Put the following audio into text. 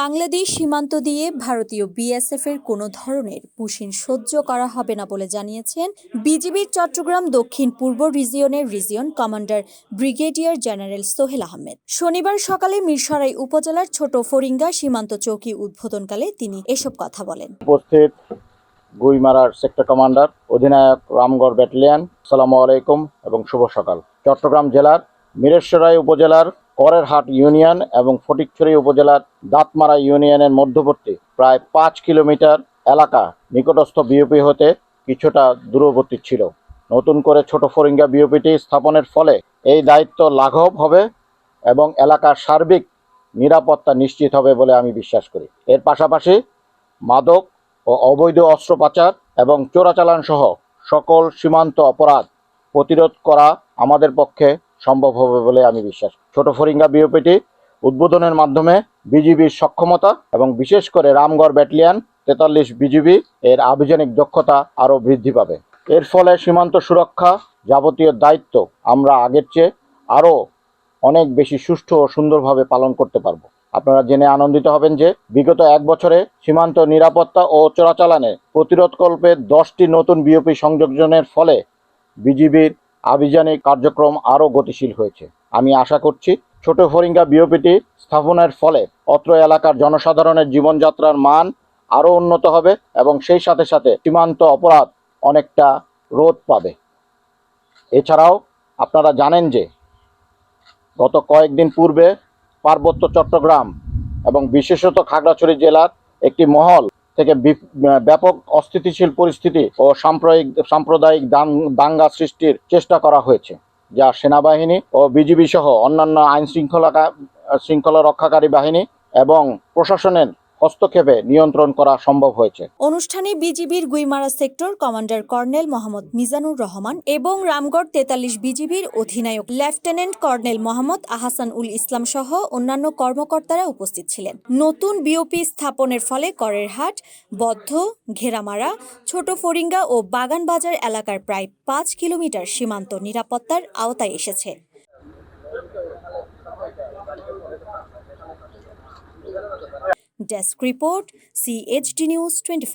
বাংলাদেশ সীমান্ত দিয়ে ভারতীয় বিএসএফ এর কোনো ধরনের পুশিন সহ্য করা হবে না বলে জানিয়েছেন বিজিবির চট্টগ্রাম দক্ষিণ পূর্ব রিজিয়নের region commander brigadier general Sohel Ahmed. শনিবার সকালে মিরসরাই উপজেলার ছোট ফরিঙ্গা সীমান্ত চৌকি উদ্বোধনকালে তিনি এসব কথা বলেন। উপস্থিত গুইমারার সেক্টর কমান্ডার, অধিনায়ক রামগড় ব্যাটালিয়ন সালামু আলাইকুম এবং শুভ সকাল। চট্টগ্রাম জেলার মিরেশ্বরাই উপজেলার করেরহাট ইউনিয়ন এবং ফটিকছড়ি উপজেলার দাঁতমারা ইউনিয়নের মধ্যবর্তী প্রায় পাঁচ কিলোমিটার এলাকা নিকটস্থ বিওপি হতে কিছুটা দূরবর্তী ছিল। নতুন করে ছোট ফরিঙ্গা বিওপিটি স্থাপনের ফলে এই দায়িত্ব লাঘব হবে এবং এলাকার সার্বিক নিরাপত্তা নিশ্চিত হবে বলে আমি বিশ্বাস করি। এর পাশাপাশি মাদক ও অবৈধ অস্ত্র পাচার এবং চোরাচালান সহ সকল সীমান্ত অপরাধ প্রতিরোধ করা আমাদের পক্ষে সম্ভব হবে বলে আমি বিশ্বাস। ছোট ফরিঙ্গা বিওপিটি উদ্বোধনের মাধ্যমে বিজিবির সক্ষমতা এবং বিশেষ করে রামগড় ব্যাটালিয়ান তেতাল্লিশ বিজিবি এর আভিযানিক দক্ষতা আরও বৃদ্ধি পাবে এর ফলে সীমান্ত সুরক্ষা যাবতীয় দায়িত্ব আমরা আগের চেয়ে আরও অনেক বেশি সুষ্ঠু ও সুন্দরভাবে পালন করতে পারব আপনারা জেনে আনন্দিত হবেন যে বিগত এক বছরে সীমান্ত নিরাপত্তা ও চোরাচালানে প্রতিরোধকল্পে দশটি নতুন বিওপি সংযোজনের ফলে বিজিবির আভিযানিক কার্যক্রম আরও গতিশীল হয়েছে। আমি আশা করছি ছোট ফরিঙ্গা বিওপিটি স্থাপনের ফলে অত্র এলাকার জনসাধারণের জীবনযাত্রার মান আরও উন্নত হবে এবং সেই সাথে সাথে সীমান্ত অপরাধ অনেকটা রোধ পাবে। এছাড়াও আপনারা জানেন যে গত কয়েকদিন পূর্বে পার্বত্য চট্টগ্রাম এবং বিশেষত খাগড়াছড়ি জেলার একটি মহল থেকে ব্যাপক অস্থিতিশীল পরিস্থিতি ও সাম্প্রদায়িক সাম্প্রদায়িক দাঙ্গা সৃষ্টির চেষ্টা করা হয়েছে, যা সেনাবাহিনী ও বিজিবি সহ অন্যান্য আইন শৃঙ্খলা শৃঙ্খলা রক্ষাকারী বাহিনী এবং প্রশাসনের হস্তক্ষেপে নিয়ন্ত্রণ করা সম্ভব হয়েছে। অনুষ্ঠানে বিজিবির Guimara sector commander colonel Mohammad Mizanur Rahman এবং রামগড় তেতাল্লিশ বিজিবির অধিনায়ক লেফটেন্যান্ট কর্নেল মোহাম্মদ আহাসান উল ইসলাম সহ অন্যান্য কর্মকর্তারা উপস্থিত ছিলেন। নতুন বিওপি স্থাপনের ফলে করেরহাট বদ্ধ, ঘেরামারা, ছোট ফরিঙ্গা ও বাগানবাজার এলাকার প্রায় পাঁচ কিলোমিটার সীমান্ত নিরাপত্তার আওতায় এসেছে। desk report CHD news twenty